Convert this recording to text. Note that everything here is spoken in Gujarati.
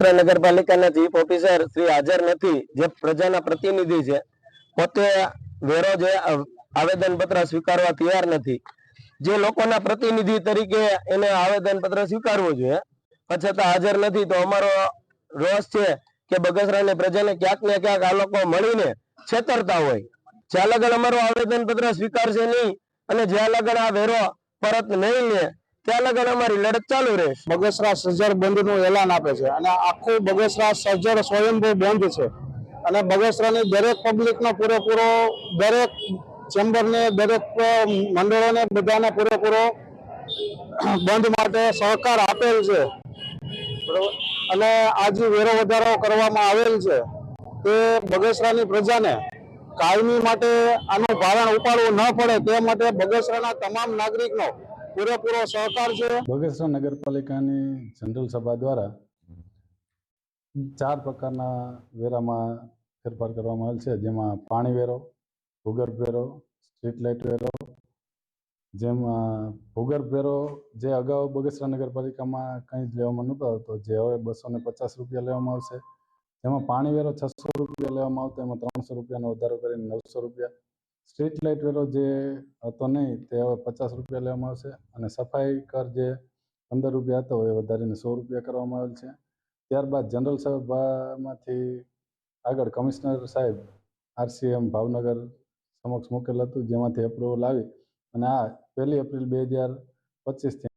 નગરપાલિકાના ચીફ ઓફિસર શ્રી હાજર નથી, જે પ્રજાના પ્રતિનિધિ છે, પોતે વેરો જે આવેદન પત્ર સ્વીકારવા તૈયાર નથી. જે લોકોના પ્રતિનિધિ તરીકે એને આવેદન પત્ર સ્વીકારવું જોઈએ. છતાં હાજર નથી, તો અમારો રોષ છે કે બગસરાની પ્રજાને ક્યાંક ને ક્યાંક આ લોકો મળીને છેતરતા હોય. જ્યાં લગન અમારું આવેદન પત્ર સ્વીકારશે નહીં, અને જ્યાં લગન આ વેરો પરત નહીં લે ત્યાં લગન અમારી લડત ચાલુ રહે. બગસરા સજ્જર બંધનું એલાન આપે છે. અને આખું બગસરા સજ્જર સ્વયંભૂ બંધ છે. અને બગસરાની દરેક પબ્લિકનો પૂરેપૂરો, દરેક ચેમ્બરને, દરેક મંડળોને બધાને પૂરેપૂરો બંધ માટે સહકાર આપેલ છે. અને આજે વેરો વધારો કરવામાં આવેલ છે. તે બગસરાની પ્રજાને કાયમી માટે આનું ભારણ ઉપાડવું ન પડે તે માટે બગસરાના તમામ નાગરિકનો પૂરેપૂરો સહકાર છે. બગસરા નગરપાલિકાની જનરલ સભા દ્વારા ચાર પ્રકારના વેરામાં ફેરફાર કરવામાં આવેલ છે. જેમાં પાણી વેરો, ભૂગર્ભ વેરો, સ્ટ્રીટ લાઇટ વેરો, જેમાં ભૂગર્ભ વેરો જે અગાઉ બગસરા નગરપાલિકામાં કંઈ જ લેવામાં નહોતો આવતો, જે હવે બસો ને પચાસ રૂપિયા લેવામાં આવશે. જેમાં પાણી વેરો છસો રૂપિયા લેવામાં આવતો, એમાં ત્રણસો રૂપિયાનો વધારો કરીને નવસો રૂપિયા સ્ટ્રીટ લાઇટ વેરો જે હતો નહીં, તે હવે પચાસ રૂપિયા લેવામાં આવશે અને સફાઈ કર જે પંદર રૂપિયા હતો એ વધારીને સો રૂપિયા કરવામાં આવેલ છે. ત્યારબાદ જનરલ સભામાંથી આગળ કમિશનર સાહેબ આરસીએમ ભાવનગર સમક્ષ મૂકેલ હતું, જેમાંથી એપ્રુવલ આવી અને આ પહેલી એપ્રિલ બે હજાર પચીસથી